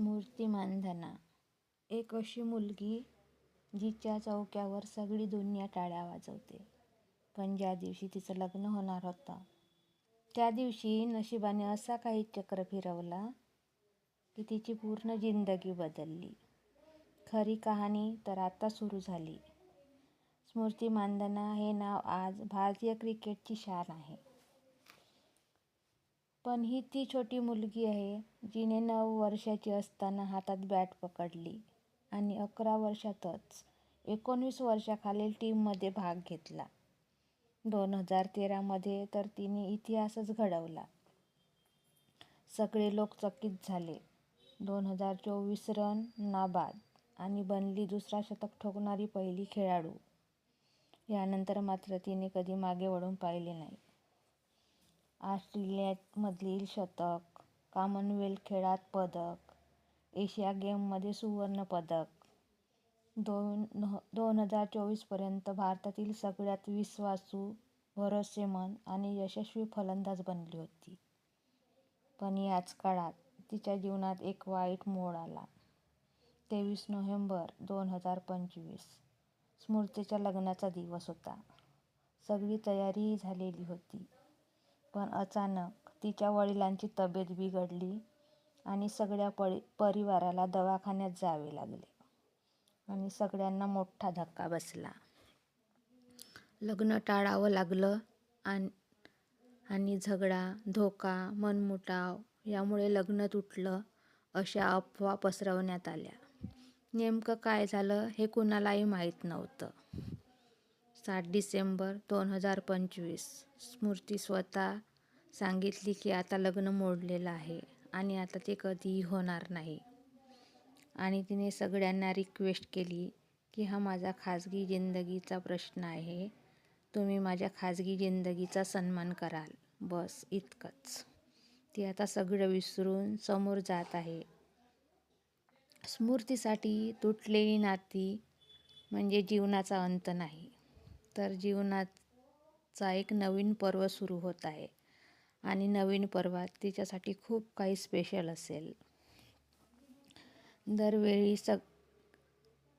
स्मृती मानधना. एक अशी मुलगी जिच्या चौक्यावर सगळी दुनिया टाळ्या वाजवते. पण ज्या दिवशी तिचं लग्न होणार होतं त्या दिवशी नशिबाने असा काही चक्र फिरवला की तिची पूर्ण जिंदगी बदलली. खरी कहाणी तर आता सुरू झाली. स्मृती मानधना हे नाव आज भारतीय क्रिकेटची शान आहे. पण ही ती छोटी मुलगी आहे जिने नऊ वर्षाची असताना हातात बॅट पकडली आणि अकरा वर्षातच एकोणवीस वर्षाखालील टीममध्ये भाग घेतला. दोन हजार तेरामध्ये तर तिने इतिहासच घडवला. सगळे लोक चकित झाले. दोन हजार चोवीस रन नाबाद आणि बनली दुसरा शतक ठोकणारी पहिली खेळाडू. यानंतर मात्र तिने कधी मागे वळून पाहिले नाही. ऑस्ट्रेलियामधील शतक कॉमनवेल्थ खेळात पदक एशिया गेममध्ये सुवर्णपदक दोन दोन हजार चोवीसपर्यंत भारतातील सगळ्यात विश्वासू भरोसेमंद आणि यशस्वी फलंदाज बनली होती. पण याच काळात तिच्या जीवनात एक वाईट मोड आला. तेवीस नोव्हेंबर दोन हजार पंचवीस स्मृतीच्या लग्नाचा दिवस होता. सगळी तयारीही झालेली होती. पण अचानक तिच्या वडिलांची तब्येत बिघडली आणि सगळ्या परि परिवाराला दवाखान्यात जावे लागले आणि सगळ्यांना मोठा धक्का बसला. लग्न टाळावं लागलं आणि आणि झगडा धोका मनमुटाव यामुळे लग्न तुटलं अशा अफवा पसरवण्यात आल्या. नेमकं काय झालं हे कुणालाही माहीत नव्हतं. सात डिसेंबर दोन हजार पंचवीस स्मृती स्वतः सांगितली की आता लग्न मोडलेलं आहे आणि आता ते कधीही होणार नाही. आणि तिने सगळ्यांना रिक्वेस्ट केली की हा माझा खाजगी जिंदगीचा प्रश्न आहे. तुम्ही माझ्या खाजगी जिंदगीचा सन्मान कराल. बस इतकंच. ती आता सगळं विसरून समोर जात आहे. स्मृतीसाठी तुटलेली नाती म्हणजे जीवनाचा अंत नाही. तर जीवनाचा एक नवीन पर्व सुरू होत आहे. आणि नवीन परवा तिच्यासाठी खूप काही स्पेशल असेल. दरवेळी सग